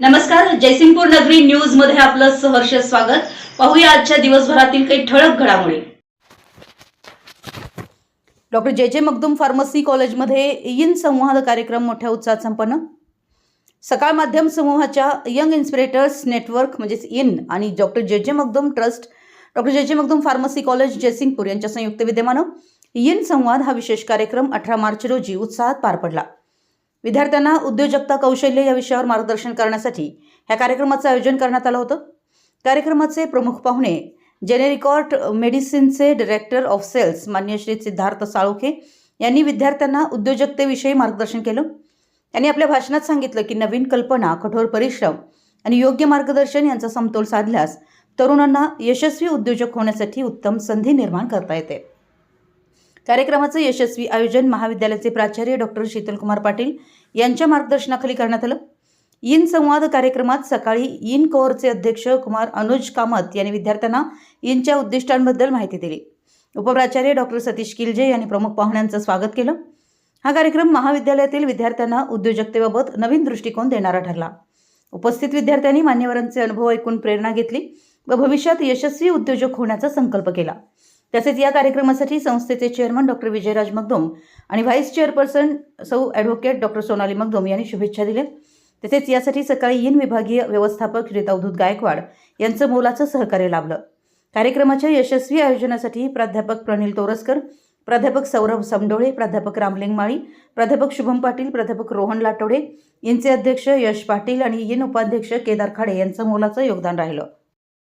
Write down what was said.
नमस्कार जयसिंगपूर नगरी न्यूजमध्ये आपलं सहर्ष स्वागत. पाहूया आजच्या दिवसभरातील काही ठळक घडामोडी. डॉक्टर जे जे मगदूम फार्मसी कॉलेजमध्ये इन संवाद कार्यक्रम मोठ्या उत्साहात संपन्न. सकाळ माध्यम समूहाच्या यंग इन्स्पिरेटर्स नेटवर्क म्हणजेच इन आणि डॉक्टर जे जे मगदूम ट्रस्ट डॉक्टर जे जे मगदूम फार्मसी कॉलेज जयसिंगपूर यांच्या संयुक्त विद्यमानं इन संवाद हा विशेष कार्यक्रम अठरा मार्च रोजी उत्साहात पार पडला. विद्यार्थ्यांना उद्योजकता कौशल्य या विषयावर मार्गदर्शन करण्यासाठी ह्या कार्यक्रमाचं आयोजन करण्यात आलं होतं. कार्यक्रमाचे प्रमुख पाहुणे जेनेरिकॉर्ट मेडिसिनचे डिरेक्टर ऑफ सेल्स मान्य श्री सिद्धार्थ साळोखे यांनी विद्यार्थ्यांना उद्योजकतेविषयी मार्गदर्शन केलं. त्यांनी आपल्या भाषणात सांगितलं की नवीन कल्पना कठोर परिश्रम आणि योग्य मार्गदर्शन यांचा समतोल साधल्यास तरुणांना यशस्वी उद्योजक होण्यासाठी उत्तम संधी निर्माण करता येते. कार्यक्रमाचं यशस्वी आयोजन महाविद्यालयाचे प्राचार्य डॉक्टर शीतलकुमार पाटील यांच्या मार्गदर्शनाखाली करण्यात आलं. इन संवाद कार्यक्रमात सकाळी इन कोअरचे अध्यक्ष कुमार अनुज कामत यांनी विद्यार्थ्यांना इनच्या उद्दिष्टांबद्दल माहिती दिली. उपप्राचार्य डॉक्टर सतीश किलजे यांनी प्रमुख पाहुण्यांचं स्वागत केलं. हा कार्यक्रम महाविद्यालयातील विद्यार्थ्यांना उद्योजकतेबाबत नवीन दृष्टिकोन देणारा ठरला. उपस्थित विद्यार्थ्यांनी मान्यवरांचे अनुभव ऐकून प्रेरणा घेतली व भविष्यात यशस्वी उद्योजक होण्याचा संकल्प केला. तसेच या कार्यक्रमासाठी संस्थेचे चेअरमन डॉक्टर विजयराज मगदुम आणि vice chairperson Sau advocate doctor Sonali Magdum यांनी शुभेच्छा दिल्या तसेच यासाठी सकाळी इन विभागीय व्यवस्थापक श्री अवधूत गायकवाड यांचं मोलाचं सहकार्य लाभलं. कार्यक्रमाच्या यशस्वी आयोजनासाठी प्राध्यापक प्रनिल तोरसकर प्राध्यापक सौरभ समडोळे प्राध्यापक रामलिंग माळी प्राध्यापक शुभम पाटील प्राध्यापक रोहन लाटोडे इनचे अध्यक्ष यश पाटील आणि इन उपाध्यक्ष केदार खाडे यांचं मोलाचं योगदान राहिलं.